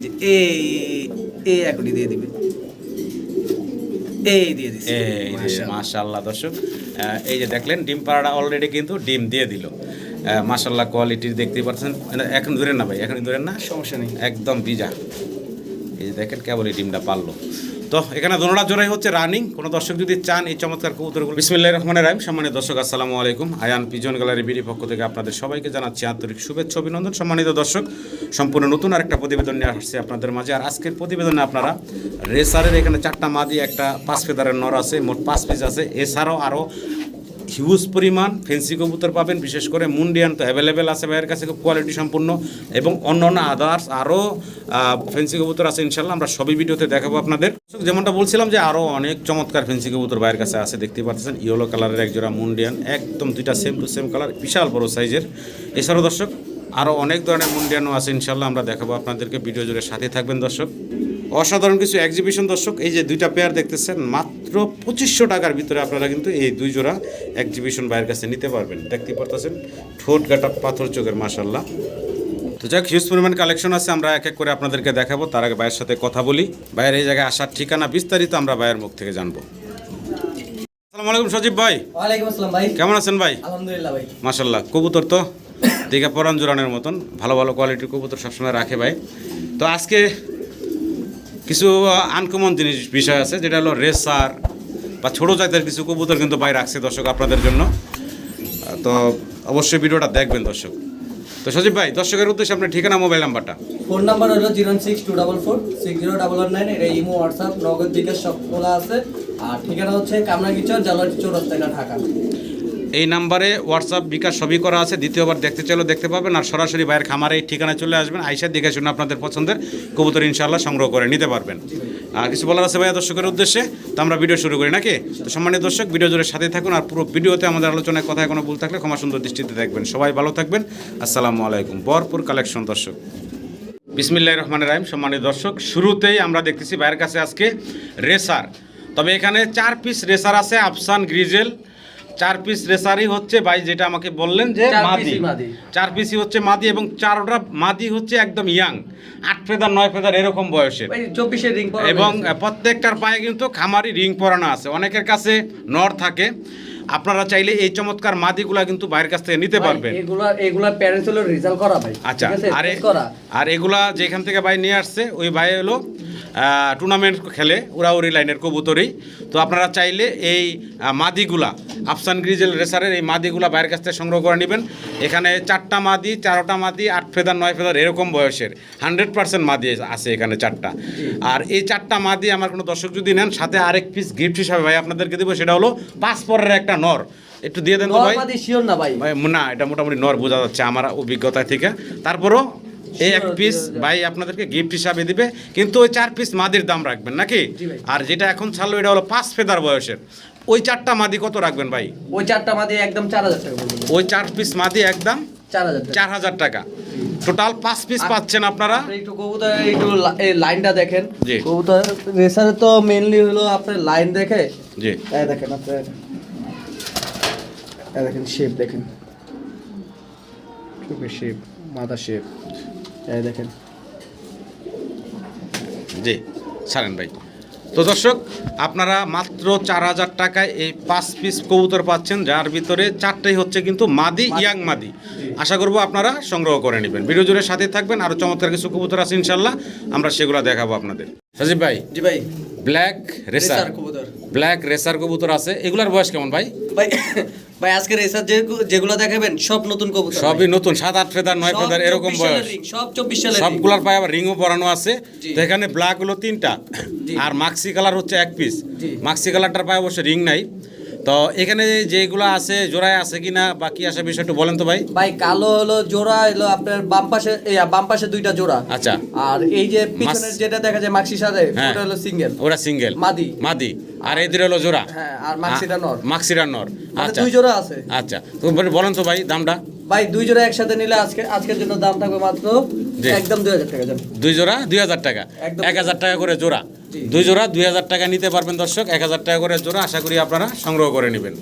এই এই এখনই দিয়ে দিবে। এই দিয়ে দিছে। এই মাশাআল্লাহ। মাশাল্লাহ দর্শক। এই যে দেখলেন ডিম পাড়াটা অলরেডি কিন্তু ডিম দিয়ে দিল। মাশাল্লাহ কোয়ালিটির দেখতেই পাচ্ছেন। মানে এখন ধরেন না ভাই এখন ধরেন না? সমস্যা নেই। একদম ভিজা। এই যে দেখেন কেবল এই ডিমটা পারল তো এখানে দোনোটা জোড়াই হচ্ছে রানিং। কোনো দর্শক যদি চান এই চমৎকার কবুতরগুলো। বিসমিল্লাহ রহমানের রাহিম। সম্মানিত দর্শক, আসসালামু আলাইকুম। আয়ান পিজন গ্যালারি বিডি পক্ষ থেকে আপনাদের সবাইকে জানাচ্ছি আন্তরিক শুভেচ্ছা, অভিনন্দন। সম্মানিত দর্শক, সম্পূর্ণ নতুন আর একটা প্রতিবেদন নিয়ে আসছে আপনাদের মাঝে। আর আজকের প্রতিবেদনে আপনারা রেসারের এখানে চারটা মাদি, একটা পাঁচ ফেদারের নর আছে, মোট পাঁচ পিস আছে। এছাড়াও আরও হিউজ পরিমাণ ফেন্সি কবুতর পাবেন, বিশেষ করে মুন্ডিয়ান তো অ্যাভেলেবেল আছে ভাইয়ের কাছে, খুব কোয়ালিটি সম্পূর্ণ। এবং অন্য অন্য আদার্স আরও ফেন্সি কবুতর আছে, ইনশাল্লাহ আমরা সবই ভিডিওতে দেখাবো আপনাদের। যেমনটা বলছিলাম যে আরও অনেক চমৎকার ফেন্সি কবুতর ভাইয়ের কাছে আছে, দেখতে পাচ্ছেন ইয়েলো কালারের একজোড়া মুন্ডিয়ান, একদম দুইটা সেম টু সেম কালার বিশাল বড় সাইজের এছাড়াও দর্শক আরও অনেক ধরনের মুন্ডিয়ানো আছে ইনশাল্লাহ আমরা দেখাবো আপনাদেরকে ভিডিও জুড়ে সাথে থাকবেন দর্শক। অসাধারণ কিছু এক্সিবিশন দর্শক এই যে দুইটা পেয়ার দেখতেছেন মাত্র পঁচিশশো টাকার ভিতরে আপনারা কিন্তু এই দুই জোড়া এক্সিবিশন বাইরের কাছে নিতে পারবেন। দেখতে পারতেছেন ঠোঁট গাটা পাথর চোখের মাসাল্লাহ তো যাক হিউজ পরিমাণ কালেকশন আছে আমরা এক এক করে আপনাদেরকে দেখাবো তার আগে ভাইয়ের সাথে কথা বলি। ভাইয়ের এই জায়গায় আসার ঠিকানা বিস্তারিত আমরা ভাইয়ের মুখ থেকে জানব। আসসালামু আলাইকুম সজীব ভাই। ওয়ালাইকুম আসসালাম ভাই। কেমন আছেন ভাই? আলহামদুলিল্লাহ ভাই। মাসাল্লাহ কবুতর তো? দিঘা পরান জোরানের মতন ভালো ভালো কোয়ালিটির কবুতর সবসময় রাখে ভাই। তো আজকে কিছু আনকমন জিনিস বিষয় আছে যেটা হলো রেসার বা ছোটো জাতের কিছু কবুতর কিন্তু ভাই রাখছে দর্শক আপনাদের জন্য। তো অবশ্যই ভিডিওটা দেখবেন দর্শক। তো সজীব ভাই দর্শকের উদ্দেশ্যে আপনার ঠিকানা মোবাইল নাম্বারটা ফোন নাম্বার হলো zero six two double four six zero double one nine এটা ইমো হোয়াটসঅ্যাপ নগদ বিকাশ সব খোলা আছে। আর ঠিকানা হচ্ছে কামরাগিচর জালাটি চৌরাস্তা ঢাকা। এই নাম্বারে হোয়াটসঅ্যাপ বিকাশ সবই করা আছে। দ্বিতীয়বার দেখতে চাইলেও দেখতে পাবেন আর সরাসরি ভাইয়ের খামারে এই ঠিকানায় চলে আসবেন। আইসা দেখে শুনে আপনাদের পছন্দের কবুতর ইনশাল্লাহ সংগ্রহ করে নিতে পারবেন। আর কিছু বলার আছে ভাইয়া দর্শকের উদ্দেশ্যে? তো আমরা ভিডিও শুরু করি নাকি? তো সম্মানিত দর্শক, ভিডিও জুড়ে সাথে থাকুন আর পুরো ভিডিওতে আমাদের আলোচনায় কথায় কোনো ভুল থাকলে ক্ষমা সুন্দর দৃষ্টিতে দেখবেন। সবাই ভালো থাকবেন। আসসালামু আলাইকুম। ভরপুর কালেকশন দর্শক। বিসমিল্লাহ রহমান রাহিম। সম্মানিত দর্শক, শুরুতেই আমরা দেখতেছি ভাইয়ের কাছে আজকে রেসার। তবে এখানে চার পিস রেসার আছে, আফসান, গ্রিজেল চার পিস রেসারি হচ্ছে ভাই যেটা আমাকে বললেন যে মাদি। চার পিসই হচ্ছে মাদি এবং চারটা মাদি হচ্ছে একদম ইয়াং। আট ফেদার নয় ফেদার এরকম বয়সের। রিং এবং প্রত্যেকটার পায়ে কিন্তু খামারি রিং পরানো আছে। অনেকের কাছে নর থাকে। আপনারা চাইলে এই চমৎকার মাদিগুলা কিন্তু বাইরের কাছ থেকে নিতে পারবেন। এগুলা এগুলা প্যারেন্টস হলো রেজাল্ট করা ভাই। আচ্ছা আর এগুলা যেখান থেকে ভাই নিয়ে আসছে ওই ভাই হলো টুর্নামেন্ট খেলে উড়াউড়ি লাইনের কবুতরই। তো আপনারা চাইলে এই মাদিগুলা আফসান গ্রিজেল রেসারের এই মাদিগুলা বাইরের কাছ থেকে সংগ্রহ করে নেবেন। এখানে চারটা মাদি চারোটা মাদি আট ফেদার নয় ফেদার এরকম বয়সের। হান্ড্রেড পার্সেন্ট মাদি আছে এখানে চারটা। আর এই চারটা মাদি আমার কোনো দর্শক যদি নেন সাথে আরেক পিস গিফট হিসাবে ভাই আপনাদেরকে দেবো সেটা হলো পাসপোর্টের একটা নর। একটু দিয়ে দেন তো ভাই। না ভাই? ভাই, না এটা মোটামুটি নর বোঝা যাচ্ছে আমার অভিজ্ঞতা থেকে। তারপরও এই এক পিস. ভাই আপনাদেরকে গিফট হিসাবে দিবে কিন্তু ওই চার পিস মাদির দাম রাখবেন নাকি? আর যেটা এখন ছাড়লো এটা হলো পাঁচ ফেদার বয়সের। ওই চারটা মাদি কত রাখবেন ভাই? ওই চারটা মাদি একদম চার হাজার টাকা ওই চার পিস মাদি একদম চার হাজার টাকা। টোটাল পাঁচ পিস পাচ্ছেন আপনারা? একটু কবুতর একটু লাইনটা দেখেন। কবুতর রেসারে তো মেইনলি হলো আপনার লাইন দেখে। জি। দেখেন আপনার দেখেন। শেপ দেখেন শেপ মাথা শেপ দেখেন। জি ছাড়েন ভাই। তো দর্শক আপনারা মাত্র চার হাজার টাকায় এই পাঁচ পিস কবুতর পাচ্ছেন যার ভিতরে চারটাই হচ্ছে কিন্তু মাদি ইয়াং মাদি। আশা করব আপনারা সংগ্রহ করে নেবেন। ভিডিও জুড়ে সাথে থাকবেন আরও চমৎকার কিছু কবুতর আছে ইনশাল্লাহ আমরা সেগুলো দেখাবো আপনাদের। সজীব ভাই জি ভাই। Black racer. রেসার কবুতর। ব্ল্যাক রেসার কবুতর আছে। এগুলার বয়স কেমন ভাই? ভাই ভাই আজকে রেসার যেগুলো দেখাবেন সব নতুন কবুতর সবই নতুন সাত আট ফেদার নয় ফেদার এরকম বয়স। সব চব্বিশ সালের সবগুলোর পায়ে আবার রিংও পরানো আছে। তো এখানে ব্ল্যাক হলো তিনটা। আর মাক্সি কালার হচ্ছে এক পিস। মাক্সি কালারটার পায়ে অবশ্য রিং নাই। তো এখানে যেগুলো আছে জোড়ায় আছে কিনা বাকি আসে বিষয় একটু বলেন তো ভাই। ভাই কালো হলো জোড়া হলো আপনার বাম পাশে এই বাম পাশে দুইটা জোড়া। আচ্ছা। আর এই যে পিছনের যেটা দেখা যায় মাক্সির সাথে হ্যাঁ। ওটা হলো সিঙ্গেল ওরা সিঙ্গেল মাদি। মাদি। আর এদের হলো জোড়া। হ্যাঁ আর মাক্সিটা নর। মাক্সিরা নর। মানে আচ্ছা। দুই জোড়া আছে। আচ্ছা। তো বলেন তো ভাই দামটা। ভাই দুই জোড়া একসাথে নিলে আজকে আজকের জন্য দাম থাকবে মাত্র। একদম দুই হাজার টাকা দুই জোড়া দুই হাজার টাকা। এক হাজার টাকা করে জোড়া। দুই জোড়া দুই হাজার টাকা নিতে পারবেন দর্শক। এক হাজার টাকা করে জোড়া আশা করি আপনারা সংগ্রহ করে নেবেন।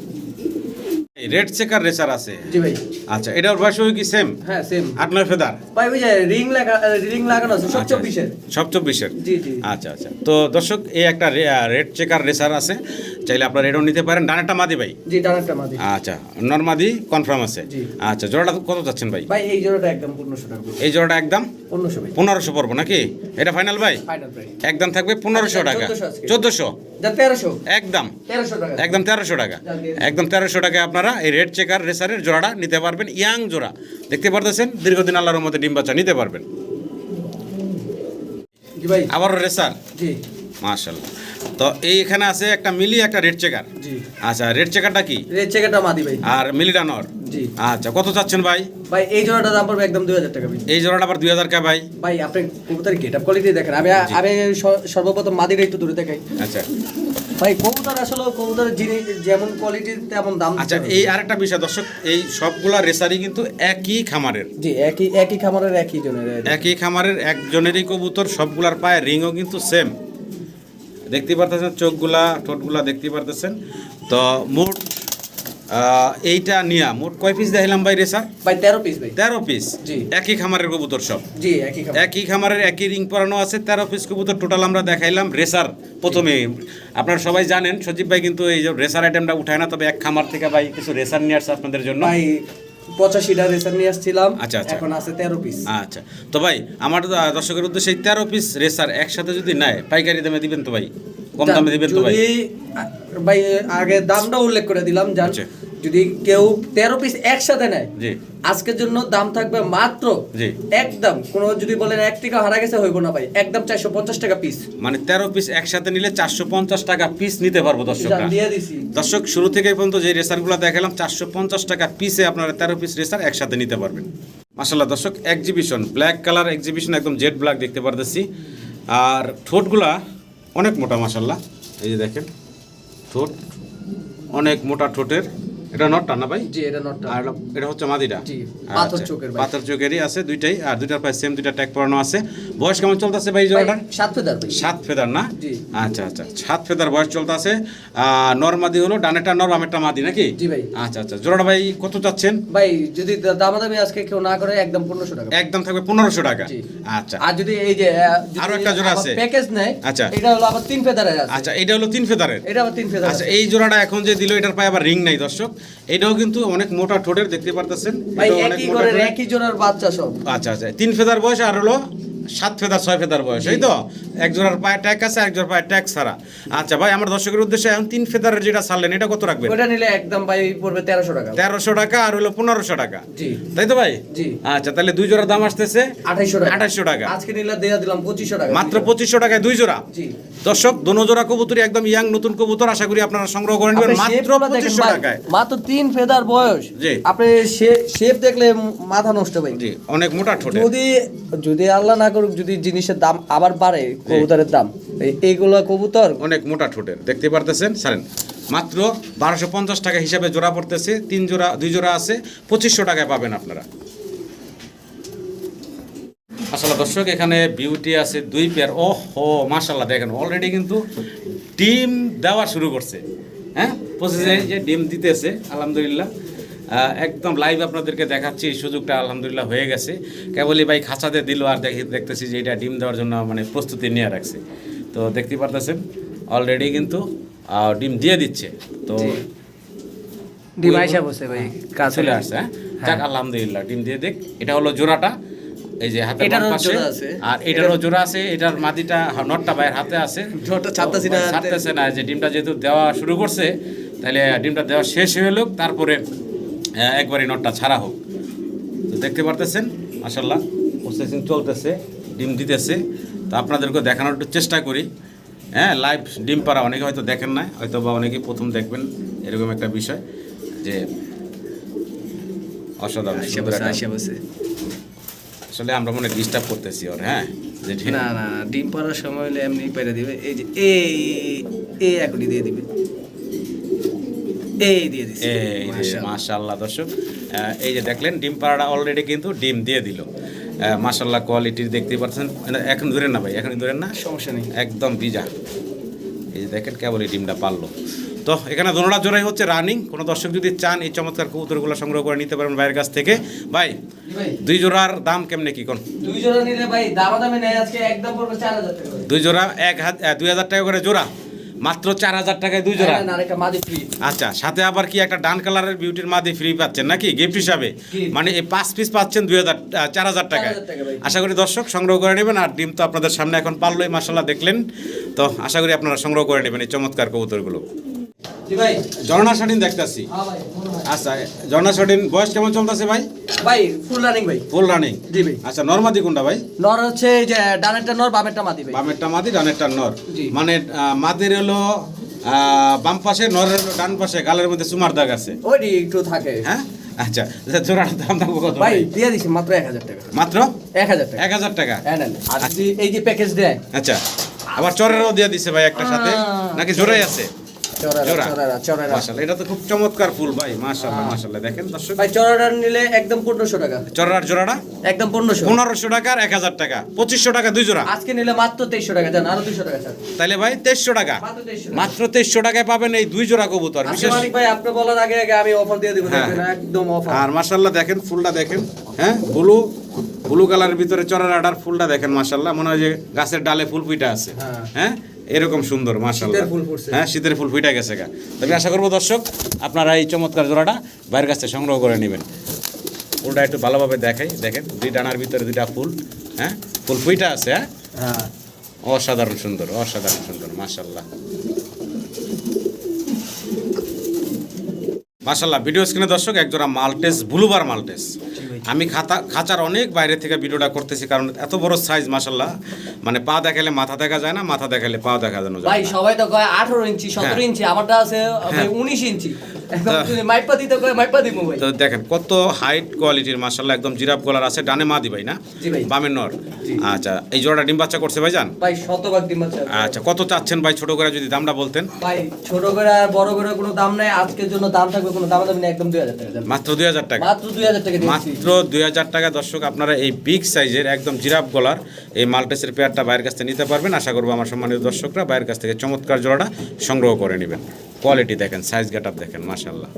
রেড চেকার রেসার আছে। জি ভাই। আচ্ছা এটার বয়স কি সেম হ্যাঁ সেম আট নয় ফেদার? ভাই যে রিং লাগা রিং লাগানো আছে সব চব্বিশের। সব চব্বিশের? জি জি। আচ্ছা আচ্ছা। তো দর্শক এই একটা রেড চেকার রেসার আছে। চাইলে আপনারা এটাও নিতে পারেন। ডানেরটা মাদি ভাই? জি ডানারটা মাদি। আচ্ছা নর্মাদি কনফার্ম আছে। জি। আচ্ছা জোড়াটা কত চাচ্ছেন ভাই? ভাই এই জোড়াটা একদম পনেরোশো টাকা এই জোড়াটা একদম? পনেরোশো ভাই। পনেরোশো পড়ব নাকি? এটা ফাইনাল ভাই? ফাইনাল প্রাইস একদম থাকবে পনেরোশো আচ্ছা, টাকা। 1400 আজকে। চোদ্দোশো? যা তেরোশো। একদম। তেরোশো টাকা। একদম তেরোশো টাকা। একদম তেরোশো টাকায় আপনারা এই রেড চেকার রেসারের জোড়াটা নিতে পারবেন ইয়াং জোড়া। দেখতে পারতেছেন? দীর্ঘদিন আল্লাহর মধ্যে ডিম বাচ্চা নিতে পারবেন। আবার রেসার? জি। তো এই এখানে আছে একটা মিলি একটা রেড চেকার। জি। আচ্ছা রেড চেকারটা কি? রেড চেকারটা মাদি ভাই। আর মিলিটা নর জি। আচ্ছা কত চাচ্ছেন ভাই? ভাই এই জোড়াটা দাম পড়বে একদম দুই হাজার টাকা ভাই। এই জোড়াটা আবার দুই হাজার কা ভাই? ভাই আপনি কবুতরের গেট আপ কোয়ালিটি দেখেন। আমি আমি সর্বপ্রথম মাদিটা একটু দূরে দেখাই। আচ্ছা। ভাই কবুতর আসলে কবুতর জিনিস যেমন কোয়ালিটি তেমন দাম আচ্ছা। এই আরেকটা বিষয় দর্শক এই সবগুলা রেসারি কিন্তু একই খামারের। জি একই একই খামারের একই জনের একই। খামারের একজনেরই কবুতর সবগুলার পায়ে রিংও কিন্তু সেম দেখতে পারতেছেন চোখগুলা ঠোঁটগুলা দেখতে পারতেছেন। তো মোট এইটা নিয়া মোট কয় পিস দেখাইলাম ভাই রেসার ভাই তেরো পিস ভাই। তেরো পিস জি। একই খামারের কবুতর সব? জি একই একই খামারের একই রিং পরানো আছে তেরো পিস কবুতর টোটাল আমরা দেখাইলাম রেসার প্রথমে। আপনারা সবাই জানেন সজীব ভাই কিন্তু এই যে রেসার আইটেমটা উঠায় না তবে এক খামার থেকে ভাই কিছু রেসার নিয়ে আসছে আপনাদের জন্য। ভাই পঁচাশিটা রেসার নিয়ে আসছিলাম আচ্ছা, আচ্ছা। এখন আছে তেরো পিস আচ্ছা। তো ভাই আমার দর্শকের উদ্দেশ্যে তেরো পিস রেসার একসাথে যদি নেয় পাইকারি দামে দিবেন তো ভাই? কম দামে দিবেন তো ভাই? ভাই আগে দামটা উল্লেখ করে দিলাম জান। আচ্ছা। যদি কেউ তেরো পিস একসাথে নেয় জি। আজকের জন্য দাম থাকবে মাত্র জি। একদম কোনো যদি বলেন এক টাকা হারা গেছে হইব না ভাই। একদম চারশো পঞ্চাশ টাকা পিস মানে তেরো পিস একসাথে নিলে চারশো পঞ্চাশ টাকা পিস নিতে পারব দিছি। দর্শক শুরু থেকে পর্যন্ত যে রেসারগুলো দেখালাম চারশো পঞ্চাশ টাকা পিসে আপনারা তেরো পিস রেসার একসাথে নিতে পারবেন। মাসাল্লাহ দর্শক এক্সিবিশন ব্ল্যাক কালার এক্সিবিশন একদম জেড ব্ল্যাক দেখতে পারতেছি। আর ঠোঁটগুলা অনেক মোটা মাসাল্লাহ এই যে দেখেন ঠোঁট অনেক মোটা ঠোঁটের এটা নটটা না ভাই? জি এটা নটটা। আর এটা হচ্ছে মাদিটা। জি, পাথর আচ্ছা, চোখের ভাই। পাথর চোখেরই আছে দুইটাই আর দুইটার প্রায় সেম দুইটা ট্যাগ পরানো আছে। বয়স কেমন চলতেছে ভাই জোড়াটার সাত ফেদার ভাই। সাত ফেদার না? জি। আচ্ছা আচ্ছা। সাত ফেদার বয়স চলতেছে। নর্মাদি হলো ডানেটা নর বামেরটা মাদি নাকি? জি ভাই। আচ্ছা আচ্ছা। জোড়াটা ভাই কত চাচ্ছেন? ভাই যদি দামাদামি আজকে কেউ না করে একদম পনেরোশো টাকা। একদম থাকবে পনেরোশো টাকা। আচ্ছা। আর যদি এই যে আরও একটা জোড়া আছে। প্যাকেজ নেয় আচ্ছা। এটা হলো আবার তিন ফেদারের আছে। আচ্ছা এটা হলো তিন ফেদারের। এটা আবার তিন ফেদার আচ্ছা এই জোড়াটা এখন যে দিল এটার পায়ে আবার রিং নাই দর্শক। এটাও কিন্তু অনেক মোটা ঠোঁটের দেখতে পারতেছেন। একই জোড়ার বাচ্চা সব। আচ্ছা আচ্ছা। তিন ফেদার বয়স আর হলো? সাত ফেদার ছয় ফেদার বয়স এই তো এক জোড়ার পায়ে ট্যাগ আছে এক জোড়ার পায়ে ট্যাগ ছাড়া। আচ্ছা ভাই আমার দর্শকের উদ্দেশ্যে এখন তিন ফেদারের যেটা ছাড়লেন এটা কত রাখবেন? ওটা নিলে একদম ভাই পড়বে তেরোশো টাকা। তেরোশো টাকা আর হলো পনেরোশো টাকা। তাই তো ভাই? আচ্ছা তাহলে দুই জোড়ার দাম আসতেছে আঠাইশো টাকা। আঠাইশশো টাকা। আজকে নিলে দিয়ে দিলাম পঁচিশশো টাকা। মাত্র পঁচিশশো টাকায় দুই জোড়া? দর্শক দোনো জোড়া কবুতরি একদম ইয়াং নতুন কবুতর আশা করি আপনারা সংগ্রহ করে নেবেন মাত্র পঁচিশশো টাকায়। মাত্র তিন ফেদার বয়স। আপনি শেপ দেখলে মাথা নষ্ট ভাই। জি অনেক মোটা ঠোঁটে। যদি যদি আল্লাহ না করুক যদি জিনিসের দাম আবার বাড়ে কবুতরের দাম এইগুলো কবুতর অনেক মোটা ঠোঁটের দেখতে পারতেছেন? সারেন মাত্র বারোশো পঞ্চাশ টাকা হিসাবে জোড়া পড়তেছে তিন জোড়া দুই জোড়া আছে পঁচিশশো টাকায় পাবেন আপনারা। আসলে দর্শক এখানে বিউটি আছে দুই পেয়ার ও হো মাশাল্লাহ দেখেন অলরেডি কিন্তু ডিম দেওয়া শুরু করছে। হ্যাঁ? পঁচিশে যে ডিম দিতেছে আলহামদুলিল্লাহ। একদম লাইভ আপনাদেরকে দেখাচ্ছি এই সুযোগটা আলহামদুলিল্লাহ হয়ে গেছে। কেবলই ভাই খাঁচাতে দিল আর দেখি দেখতেছি যে এটা ডিম দেওয়ার জন্য মানে প্রস্তুতি নিয়ে রাখছে। তো দেখতে পারতেছেন অলরেডি কিন্তু ডিম দিয়ে দিচ্ছে। তো ডিম আইসা বসে ভাই চলে আসছে হ্যাঁ? যাক আলহামদুলিল্লাহ ডিম দিয়ে দেখ এটা হলো জোড়াটা এই যে এটারও জোড়া আছে। আর এটারও জোড়া আছে এটার মাদিটা নটটা ভাইয়ের হাতে আছে। নটটা ছাড়তাছি না। ছাড়তেছে না যে ডিমটা যেহেতু দেওয়া শুরু করছে তাহলে ডিমটা দেওয়া শেষ হয়ে লোক তারপরে আহ, একবারই নটটা ছাড়া হোক তো দেখতে পারতেছেন মাসাল্লাহ প্রসেসিং চলতেছে ডিম দিতেছে তো আপনাদেরকে দেখানোর একটু চেষ্টা করি হ্যাঁ লাইভ ডিম পাড়া অনেকে হয়তো দেখেন না হয়তো বা অনেকেই প্রথম দেখবেন এরকম একটা বিষয় যে অসাধারণ আসলে আমরা মনে ডিস্টার্ব করতেছি ওর হ্যাঁ না না ডিম পাড়ার সময় হলে এমনি পেরে দিবে এই যে এই এই এখনই দিয়ে দিবে এই দিয়ে দিছে। এই যে। মাশাল্লাহ দর্শক। এই যে দেখলেন ডিম পাড়াটা অলরেডি কিন্তু ডিম দিয়ে দিল। মাশাল্লাহ কোয়ালিটির দেখতেই পাচ্ছেন। এখন ধরেন না ভাই এখন ধরেন না? সমস্যা নেই। একদম ভিজা। এই যে দেখেন কেবল এই ডিমটা পারল তো এখানে দোনোটা জোড়াই হচ্ছে রানিং কোনো দর্শক যদি চান এই চমৎকার কবুতরগুলো সংগ্রহ করে নিতে পারেন ভাইয়ের কাছ থেকে। ভাই দুই জোড়ার দাম কেমনে কি কোন? দুই জোড়া নিলে ভাই নেই আজকে একদম পড়বে চার হাজার টাকা দুই জোড়া এক হাজার দুই হাজার টাকা করে জোড়া। মাত্র চার হাজার টাকায় দুই জোড়া? হ্যাঁ, আচ্ছা সাথে আবার কি একটা ডান কালারের বিউটির মাদি ফ্রি পাচ্ছেন নাকি? গিফট হিসাবে? মানে এই পাঁচ পিস পাচ্ছেন দুই হাজার চার হাজার টাকায়। 4,000 টাকা আশা করি দর্শক সংগ্রহ করে নেবেন আর ডিম তো আপনাদের সামনে এখন পারলোই মাসাল্লাহ দেখলেন। তো আশা করি আপনারা সংগ্রহ করে নেবেন এই চমৎকার কবুতরগুলো। ঝর্ণা শাটিন দেখতেছি। হ্যাঁ। আচ্ছা ঝর্ণা শাটিন বয়স কেমন চলতেছে ভাই? ভাই ফুল রানিং ভাই। ফুল রানিং জি ভাই। আচ্ছা নর্মাদি কোনটা ভাই? নর হচ্ছে এই যে ডানেরটা নর বামেরটা মাদি ভাই। বামেরটা মাদি ডানেরটা নর। মানে মাদির হলো বাম পাশে নরের ডান পাশে গালের মধ্যে সুমার দাগ আছে। একটু থাকে। হ্যাঁ? আচ্ছা আচ্ছা, জোড়ার দাম দাম কত ভাই ভাই? দিয়ে দিছি মাত্র এক হাজার টাকা। মাত্র? টাকা। এক হাজার টাকা? হ্যাঁ নেন আর এই যে প্যাকেজ দেয়? আচ্ছা আবার চরেরও দিয়ে দিছে ভাই একটা সাথে। নাকি জোড়াই আছে? চড়ারা জোড়া চড়ারা চড়ারা। মাশাআল্লাহ এটা তো খুব চমৎকার ফুল ভাই মাশাআল্লাহ মাশাআল্লাহ। দেখেন দর্শক। ভাই চড়ারা নিলে একদম পনেরোশো টাকা। চরার জোড়াটা? একদম পনেরোশো। পনেরোশো টাকা আর এক হাজার টাকা। পঁচিশশো টাকা দুই জোড়া। আজকে নিলে মাত্র টাকা আরও টাকা স্যার। ভাই টাকা। টাকায় পাবেন এই দুই জোড়া কবুতর। বিশেষ ভাই আপনি বলার আগে আগে আমি অফার দিয়ে দিব হ্যাঁ। একদম অফার আর মাশাল্লাহ দেখেন ফুলটা দেখেন হ্যাঁ ব্লু ব্লু কালারের ভিতরে চরার আডার ফুলটা দেখেন মাশাল্লাহ মনে হয় যে গাছের ডালে ফুল ফুইটা আছে। হ্যাঁ। এরকম সুন্দর মাশাল্লাহ ফুল হ্যাঁ শীতের ফুল ফুইটা গেছে গা। তবে আশা করব দর্শক আপনারা এই চমৎকার জোড়াটা বাইরের কাছ থেকে সংগ্রহ করে নেবেন। ফুলটা একটু ভালোভাবে দেখাই দেখেন দুই ডানার ভিতরে দুইটা ফুল হ্যাঁ? ফুল ফুইটা আছে হ্যাঁ? হ্যাঁ। অসাধারণ সুন্দর অসাধারণ সুন্দর মাশাল্লাহ মাশাল্লাহ ভিডিও স্ক্রিনে দর্শক একজোড়া মাল্টেস ব্লুবার মাল্টেস। আমি খাতা খাঁচার অনেক বাইরে থেকে ভিডিওটা করতেছি কারণ এত বড় সাইজ মাশাল্লাহ মানে পা দেখালে মাথা দেখা যায় না মাথা দেখালে পা দেখানো যায় ভাই। সবাই তো কয় আঠারো ইঞ্চি সতেরো হ্যাঁ। ইঞ্চি আমারটা আছে ভাই উনিশ ইঞ্চি। তা- তো দেখেন কত হাইট কোয়ালিটির মাশাল্লাহ একদম জিরাফ গলার আছে ডানে মা দি ভাই। না বামের নর। আচ্ছা এই জোড়াটা ডিম বাচ্চা করছে ভাই জান ভাই শতভাগ ডিম আছে আচ্ছা কত চাচ্ছেন ভাই ছোট করে যদি দামটা বলতেন? ভাই ছোট করে বড় করে কোনো দাম নাই আজকের জন্য দাম থাকবে কোনো দাম দাম নেই একদম দুই হাজার টাকা মাত্র দুই হাজার টাকা। মাত্র দুই হাজার টাকা দিচ্ছি মাত্র দুই হাজার টাকা। দর্শক, আপনারা এই বিগ সাইজের একদম জিরাফ গলার এই মাল্টেসের পেয়ারটা বাইরের কাছ থেকে নিতে পারবেন। আশা করব আমার সম্মানিত দর্শকরা বাইরের কাছ থেকে চমৎকার জোড়াটা সংগ্রহ করে নেবেন। কোয়ালিটি দেখেন সাইজ গেট দেখেন মাশাল্লাহ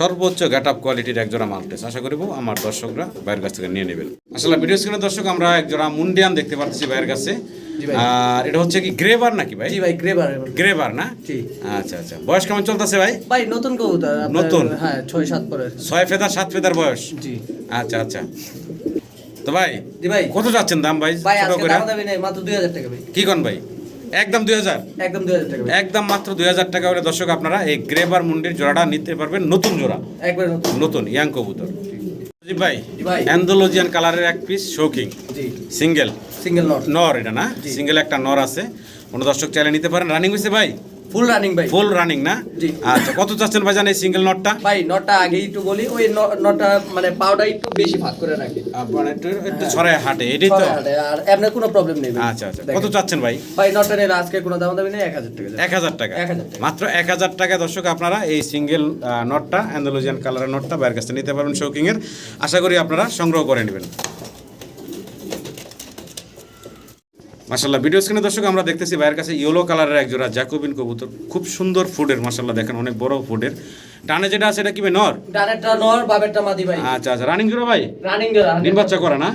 সর্বোচ্চ গেট আপ কোয়ালিটির একজোড়া মাল্টেস আশা করব আমার দর্শকরা বাইরের কাছ থেকে নিয়ে নেবেন। আসলে ভিডিও স্ক্রিনে দর্শক আমরা একজোড়া মুন্ডিয়ান দেখতে পাচ্ছি বাইরের কাছে। আর এটা হচ্ছে কি গ্রেবার নাকি ভাই? জি ভাই গ্রেভার। গ্রেবার না? জি। আচ্ছা আচ্ছা। বয়স কেমন চলতেছে ভাই? ভাই নতুন কবুতর। নতুন? হ্যাঁ ছয় সাত পরের ছয় ফেদার সাত ফেদার বয়স? জি। আচ্ছা আচ্ছা। তো ভাই জি ভাই। কত যাচ্ছেন দাম ভাই? ভাই আজকে করে? দাম দামি নেই মাত্র দুই হাজার টাকা ভাই। কি কোন ভাই? একদম দুই হাজার। একদম দুই হাজার টাকা একদম মাত্র দুই হাজার টাকা হলে দর্শক আপনারা এই গ্রেবার মুন্ডির জোড়াটা নিতে পারবেন। নতুন জোড়া। একবার নতুন। নতুন ইয়াং কবুতর। জি। ভাই অ্যান্ডোলজিয়ান কালারের এক পিস শৌকিং জি। সিঙ্গেল সিঙ্গেল নর এটা না? সিঙ্গেল একটা নর আছে। কোনো দর্শক চাইলে নিতে পারেন। রানিং হয়েছে ভাই? ফুল রানিং ভাই ফুল রানিং না। আচ্ছা কত চাচ্ছেন ভাই জান এই সিঙ্গেল নটটা ভাই নটটা আগে একটু বলি ওই নটটা মানে পাউডার একটু বেশি ভাগ করে রাখি। আপনার একটু একটু ছড়ায় হাটে এটাই তো। আর এমনি কোনো প্রবলেম নেই আচ্ছা আচ্ছা কত চাচ্ছেন ভাই? ভাই নটটা আজকে কোনো দাম দামি নেই এক হাজার টাকা এক হাজার টাকা। 1000 টাকা। মাত্র এক হাজার টাকা দর্শক আপনারা এই সিঙ্গেল নটটা অ্যান্ডালুজিয়ান কালারের নটটা বাইরের কাছে নিতে পারবেন শৌকিং এর। আশা করি আপনারা সংগ্রহ করে নেবেন। মাসাল্লাহ ভিডিও স্ক্রিনে দর্শক আমরা দেখতেছি বাইরের কাছে ইয়েলো কালারের এক জোড়া জ্যাকোবিন কবুতর। খুব সুন্দর ফুডের মাসাল্লাহ দেখেন অনেক বড় ফুডের ডানে যেটা আছে এটা কি নর? ডানেরটা নর বাবেরটা মাদি ভাই। আচ্ছা আচ্ছা রানিং জোড়া ভাই? রানিং জোড়া নির্বাচন করে না।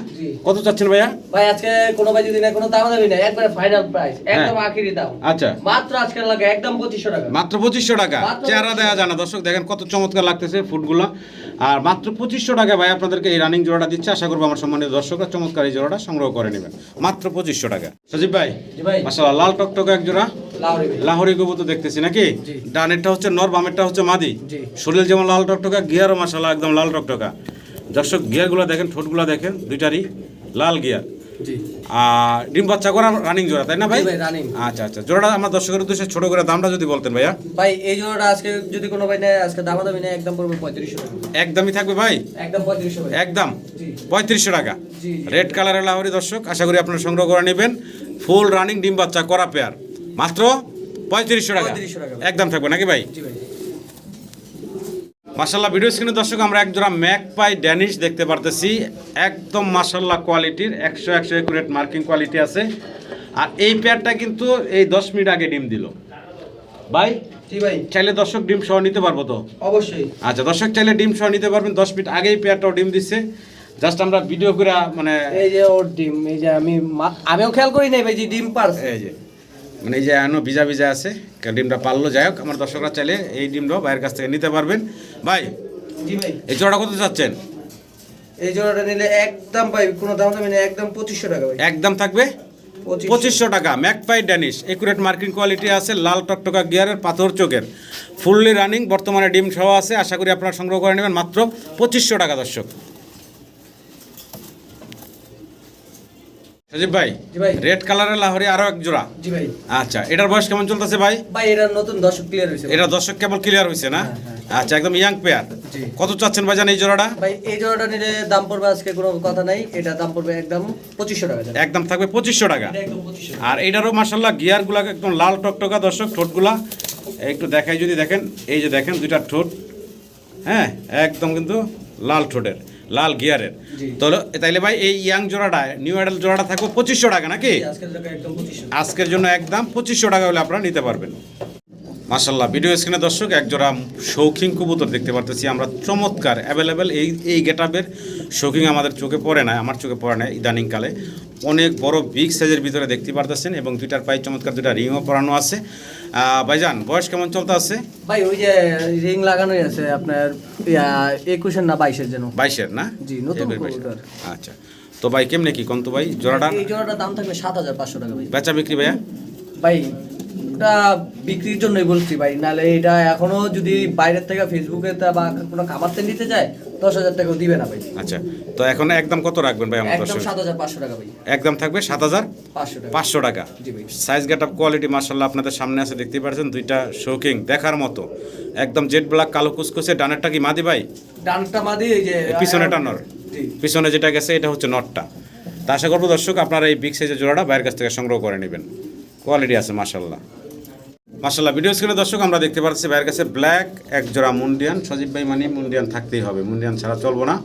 কত চাচ্ছেন ভাইয়া? ভাই আজকে কোনো ভাই যদি না কোনো দাম দামি নেই একবারে ফাইনাল প্রাইস একদম আখিরি দাম। আচ্ছা। মাত্র আজকে লাগে একদম পঁচিশশো টাকা। মাত্র পঁচিশশো টাকা। চেহারা 2500 দেওয়া যায় না। দর্শক দেখেন কত চমৎকার লাগতেছে ফুটগুলো। আর মাত্র পঁচিশশো টাকা ভাই আপনাদেরকে এই রানিং জোড়াটা দিচ্ছে। আশা করব আমার সম্মানিত দর্শকরা চমৎকার এই জোড়াটা সংগ্রহ করে নেবেন। মাত্র পঁচিশশো টাকা। সজীব ভাই জি ভাই। মাসাল্লাহ লাল টকটকে এক জোড়া। লাহোরি কবুতর দেখতেছি নাকি? ডানেরটা হচ্ছে নর বামেরটা হচ্ছে মাদি। শরীর যেমন লাল টকটকা গিয়ারও মাসাল্লাহ একদম লাল টকটকা। দর্শক গিয়ারগুলো দেখেন ঠোঁটগুলো দেখেন দুইটারই লাল গিয়ার। আর ডিম বাচ্চা করা রানিং জোড়া তাই না ভাই। আচ্ছা আচ্ছা জোড়াটা আমার দর্শকের উদ্দেশ্যে ছোট করে দামটা যদি বলতেন ভাইয়া। ভাই এই জোড়াটা আজকে যদি কোনো ভাই নেয় আজকে দাম দামি নেই একদম পড়বে পঁয়ত্রিশশো একদমই থাকবে ভাই? একদম পঁয়ত্রিশশো একদম? পঁয়ত্রিশশো টাকা। রেড কালারের লাহরি দর্শক আশা করি আপনারা সংগ্রহ করে নেবেন। ফুল রানিং ডিম বাচ্চা করা পেয়ার মাত্র পঁয়ত্রিশশো টাকা। 3500 টাকা। একদম থাকবে নাকি ভাই? জি ভাই মাসাল্লাহ ভিডিও স্ক্রিনে দর্শক আমরা এক জোড়া ম্যাক পাই ড্যানিশ দেখতে পারতেছি। একদম মাসাল্লাহ কোয়ালিটির একশো একশো একুরেট মার্কিং কোয়ালিটি আছে। আর এই পেয়ারটা কিন্তু এই দশ মিনিট আগে ডিম দিল। ভাই জি ভাই। চাইলে দর্শক ডিম সহ নিতে পারব তো? অবশ্যই। আচ্ছা দর্শক চাইলে ডিম সহ নিতে পারবেন দশ মিনিট আগেই পেয়ারটাও ডিম দিচ্ছে জাস্ট আমরা ভিডিও করে মানে এই যে ওর ডিম এই যে আমি আমিও খেয়াল করি নাই ভাই যে ডিম পারছে। এই যে। মানে এই যে আনো ভিজা ভিজা আছে ডিমটা পারল যাই হোক আমার দর্শকরা চাইলে এই ডিমটাও বাইরের কাছ থেকে নিতে পারবেন। ভাই এই জোড়া কত চাচ্ছেন? এই জোড়াটা নিলে একদম ভাই কোনো দাম দামি নেই একদম পঁচিশশো টাকা ভাই। একদম থাকবে? পঁচিশশো। পঁচিশশো টাকা magpie Danish accurate marking quality আছে লাল টকটকা গিয়ারের পাথর চোখের। ফুললি রানিং বর্তমানে ডিম সহ আছে আশা করি আপনারা সংগ্রহ করে নেবেন মাত্র পঁচিশশো টাকা দর্শক। সজীব ভাই ভাই। রেড কালারের লাহরি আরও এক জোড়া। জি ভাই। আচ্ছা এটার বয়স কেমন চলতেছে ভাই? ভাই এটা নতুন দর্শক ক্লিয়ার হয়েছে এটা দর্শক কেবল ক্লিয়ার না? আচ্ছা একদম ইয়াং পেয়ার কত চাচ্ছেন ভাইজান এই জোড়াটা? ভাই এই জোড়াটা নিলে দাম পড়বে আজকে কোনো কথা নাই। এটা দাম পড়বে একদম টাকা একদম থাকবে পঁচিশশো টাকা। আর এটারও মার্শাল্লাহ গিয়ারগুলা একদম লাল টকটকা দর্শক ঠোঁটগুলা। একটু দেখাই যদি দেখেন এই যে দেখেন দুইটা ঠোঁট। হ্যাঁ একদম কিন্তু লাল ঠোঁটের। লাল গিয়ারের। তো তাইলে ভাই এই ইয়াং জোড়াটা নিউ অ্যাডাল জোড়াটা থাকবে পঁচিশশো টাকা নাকি? আজকের জন্য একদম পঁচিশশো টাকা হলে আপনারা নিতে পারবেন। মাসাল্লাহ ভিডিও স্ক্রিনে দর্শক একজোড়া শৌখিন কবুতর দেখতে পারতেছি। আমরা চমৎকার অ্যাভেলেবেল এই এই গেটাপের শৌখিন আমাদের চোখে পড়ে না আমার চোখে পড়ে না ইদানিংকালে। অনেক বড় বিগ সাইজের ভিতরে দেখতে পারতেছেন এবং দুইটার পায়ে চমৎকার দুইটা রিংও পরানো আছে। ভাইজান বয়স কেমন চলতে আছে? ভাই ওই যে রিং লাগানোই আছে আপনার একুশের না বাইশের যেন? বাইশের না? জি, নতুন। আচ্ছা। তো ভাই কেমনে কি কন্ত ভাই জোড়াটা? এই জোড়াটার দাম থাকবে সাত হাজার পাঁচশো টাকা ভাই। বেচা বিক্রি ভাইয়া? ভাই ওটা বিক্রির জন্যই বলছি ভাই। নাহলে এটা এখনও যদি বাইরের থেকে ফেসবুকে বা কোনো খামারতে নিতে যায় দশ হাজার টাকাও দিবে না ভাই। আচ্ছা তো এখন একদম কত রাখবেন ভাই আমার একদম দর্শক? সাত হাজার পাঁচশো টাকা ভাই। একদম থাকবে সাত হাজার? পাঁচশো টাকা। সাইজ গেট আপ কোয়ালিটি মার্শাল্লাহ আপনাদের সামনে আছে দেখতে পাচ্ছেন দুইটা শোকিং দেখার মতো। একদম জেড ব্ল্যাক কালো কুচকুচে ডানেরটা কি মাদি ভাই? ডানটা মাদি এই যে পিছনেটা নর। পিছনে যেটা গেছে এটা হচ্ছে নটটা। তা আশা করব দর্শক আপনারা এই বিগ সাইজের জোড়াটা বাইরের কাছ থেকে সংগ্রহ করে নেবেন। কোয়ালিটি আছে মার্শাল্লাহ মার্শাল্লাহ ভিডিও স্ক্রিনে দর্শক আমরা দেখতে পাচ্ছি বাইরের কাছে ব্ল্যাক এক জোড়া মুন্ডিয়ান। সজীব ভাই মানে মুন্ডিয়ান থাকতেই হবে। মুন্ডিয়ান ছাড়া চলবো না।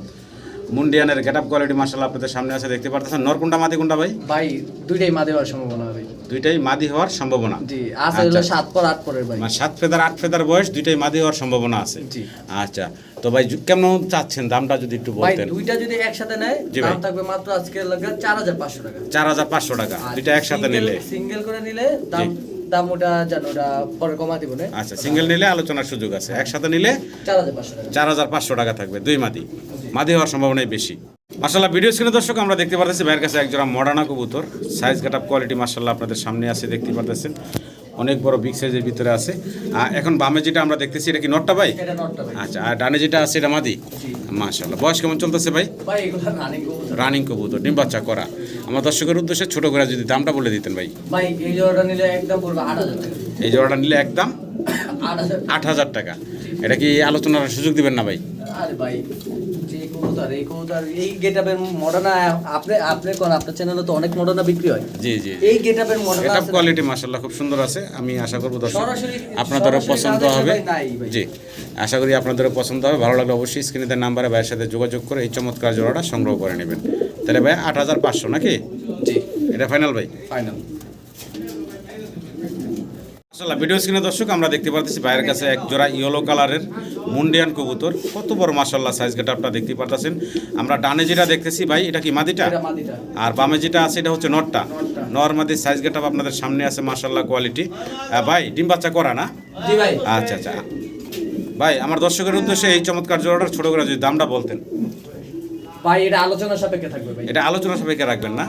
মুন্ডিয়ানের গেট আপ কোয়ালিটি মার্শাল্লাহ আপনাদের সামনে আছে দেখতে পাচ্ছেন নরকুন্ডা মাদি কোনটা ভাই? ভাই দুইটাই মাদি হওয়ার সম্ভাবনা ভাই। দুইটাই মাদি হওয়ার সম্ভাবনা। জি আছে হলো আচ্ছা। সাত পর আট পরের ভাই। মানে সাত ফেদার আট ফেদার বয়স দুইটাই মাদি হওয়ার সম্ভাবনা আছে। জি। আচ্ছা তো ভাই কেমন চাচ্ছেন? দামটা যদি একটু ভাই দুইটা যদি একসাথে নেয় দাম থাকবে মাত্র আজকে লাগে চার হাজার পাঁচশো টাকা। চার হাজার পাঁচশো টাকা। দুইটা একসাথে নিলে। সিঙ্গেল করে নিলে দাম দাম ওটা জানো ওটা পরে কমা দিব না? আচ্ছা সিঙ্গেল নিলে আলোচনার সুযোগ আছে। একসাথে নিলে চার হাজার পাঁচশো টাকা। থাকবে দুই মাদি। মাদি হওয়ার সম্ভাবনাই বেশি। মার্শাল্লাহ ভিডিও স্ক্রিনে দর্শক আমরা দেখতে পারতেছি ভাইয়ের কাছে একজোড়া মডার্না কবুতর। সাইজ আপ কোয়ালিটি মার্শাল্লাহ আপনাদের সামনে আছে দেখতে পারতেছেন। অনেক বড় বিগ সাইজের ভিতরে আছে। আর এখন বামে যেটা আমরা দেখতেছি এটা কি নটটা ভাই? আচ্ছা আর ডানে যেটা আছে এটা মাদি? মার্শাল্লাহ বয়স কেমন চলতেছে ভাই? রানিং কবুতর। ডিম বাচ্চা করা। আমার দর্শকের উদ্দেশ্যে ছোট করে যদি দামটা বলে দিতেন ভাই। এই জোড়াটা নিলে একদম আট হাজার টাকা। এই জোড়াটা নিলে একদম আট হাজার টাকা। এটা কি আলোচনার সুযোগ দিবেন না ভাই কবুতর এই কবুতর এই গেটআপের মডার্না আপনি আপনি কোন আপনার চ্যানেলে তো অনেক মডার্না বিক্রি হয়। জি জি এই গেটআপের মডার্না এটা কোয়ালিটি মাশাল্লাহ খুব সুন্দর আছে। আমি আশা করব দর্শক সরাসরি আপনাদেরও পছন্দ হবে। জি আশা করি আপনাদেরও পছন্দ হবে। ভালো লাগলে অবশ্যই স্ক্রিনের নাম্বারে ভাইয়ের সাথে যোগাযোগ করে এই চমৎকার জোড়াটা সংগ্রহ করে নেবেন। তাহলে ভাই আট হাজার পাঁচশো নাকি? জি। এটা ফাইনাল ভাই? ফাইনাল মাশাল্লাহ ভিডিও স্ক্রিনে দর্শক আমরা দেখতে পাচ্ছি বাইরের কাছে এক জোড়া ইয়েলো কালারের মুন্ডিয়ান কবুতর। কত বড় মাশাল্লাহ সাইজ গেটা আপনারা দেখতে পারতেছেন। আমরা ডানে যেটা দেখতেছি ভাই এটা কি মাদিটা? আর বামে যেটা আছে এটা হচ্ছে নটটা। নর মাদির সাইজ গেটা আপনাদের সামনে আছে মাশাল্লাহ কোয়ালিটি ভাই ডিম বাচ্চা করা না? আচ্ছা আচ্ছা। ভাই আমার দর্শকের উদ্দেশ্যে এই চমৎকার জোড়াটার ছোট করে যদি দামটা বলতেন। ভাই এটা আলোচনা সাপেক্ষে থাকবে ভাই। এটা আলোচনা সবাইকে রাখবেন না।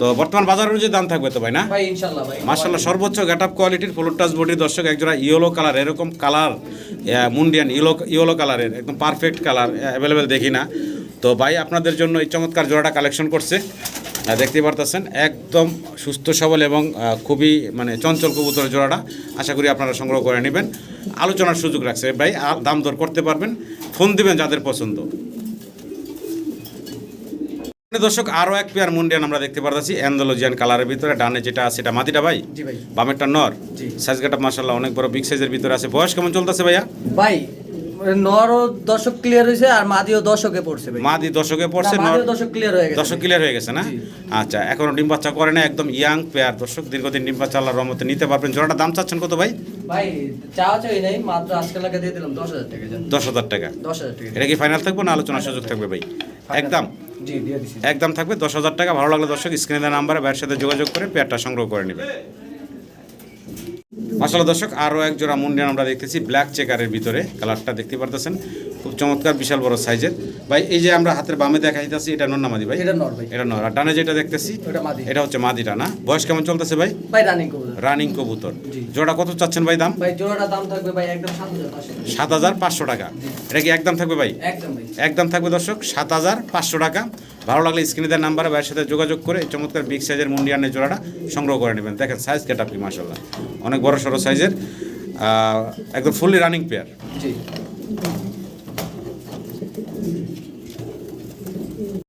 তো বর্তমান বাজার অনুযায়ী দাম থাকবে তো ভাই না? ভাই ইনশাআল্লাহ ভাই। মার্শাল্লাহ সর্বোচ্চ গেট আপ কোয়ালিটির ফুল টাচ বডি দর্শক একজোড়া ইয়েলো কালার এরকম কালার মুন্ডিয়ান ইয়েলো ইয়েলো কালারের একদম পারফেক্ট কালার অ্যাভেলেবেল দেখি না। তো ভাই আপনাদের জন্য এই চমৎকার জোড়াটা কালেকশন করছে। আহ, দেখতেই পারতেছেন একদম সুস্থ সবল এবং খুবই মানে চঞ্চল কবুতর জোড়াটা আশা করি আপনারা সংগ্রহ করে নেবেন। আলোচনার সুযোগ রাখছে। ভাই দাম দর করতে পারবেন ফোন দিবেন যাদের পছন্দ। দর্শক আরও এক পেয়ার মুন্ডিয়ান আমরা দেখতে পারতেছি। অ্যান্ডোলজিয়ান কালারের ভিতরে ডানে যেটা আছে এটা মাটিটা ভাই? জি ভাই। বামেরটা নর। জি। সাইজ গাটা মাসাল্লাহ অনেক বড় বিগ সাইজের ভিতরে আছে। বয়স কেমন চলতেছে ভাইয়া? ভাই নরও দশক ক্লিয়ার হয়েছে আর মাদিও দশকে পড়ছে মাদি দশকে পড়ছে নর দশক ক্লিয়ার হয়ে গেছে দশক ক্লিয়ার হয়ে গেছে না? আচ্ছা এখনও ডিম বাচ্চা করে না একদম ইয়াং পেয়ার দর্শক দীর্ঘদিন ডিম বাচ্চা আল্লাহর রহমতে নিতে পারবেন। জোড়াটা দাম চাচ্ছেন কত ভাই? ভাই চাই নাই মাত্র আজকে লাগে দিয়ে দিলাম দশ হাজার টাকা দশ হাজার টাকা। দশ হাজার টাকা। এটা কি ফাইনাল থাকবে না আলোচনার সুযোগ থাকবে ভাই? একদম। একদম থাকবে দশ হাজার টাকা, ভালো লাগলে দর্শক স্ক্রিনে দেওয়া নাম্বারে ব্যবসাতে সাথে যোগাযোগ করে পেয়ারটা সংগ্রহ করে নেবে মাসাল্লাহ দর্শক আরও এক জোড়া মুন্ডিয়ান আমরা দেখতেছি ব্ল্যাক চেকারের ভিতরে কালারটা দেখতে পারতেছেন। খুব চমৎকার বিশাল বড় সাইজের। ভাই এই যে আমরা হাতের বামে দেখা যাইতেছি এটা নর মাদি ভাই? এটা নর ভাই। এটা নর। আর ডানে যেটা দেখতেছি এটা হচ্ছে মাদিটা না? বয়স কেমন চলতেছে ভাই? ভাই রানিং করব রানিং কবুতর। জোড়া কত চাচ্ছেন ভাই দাম? ভাই জোড়াটার দাম থাকবে ভাই একদম সাত হাজার পাঁচশো টাকা। এটা কি একদম থাকবে ভাই? একদম ভাই। একদম থাকবে দর্শক সাত হাজার পাঁচশো টাকা। ভালো লাগলে স্ক্রিনে দেওয়ার নাম্বারে ভাইয়ের সাথে যোগাযোগ করে চমৎকার বিগ সাইজের মুন্ডিয়ানের জোড়াটা সংগ্রহ করে নেবেন। দেখেন সাইজ কেটা আপনি মাসাল্লাহ অনেক বড় সড়ো সাইজের একদম ফুললি রানিং পেয়ার জি।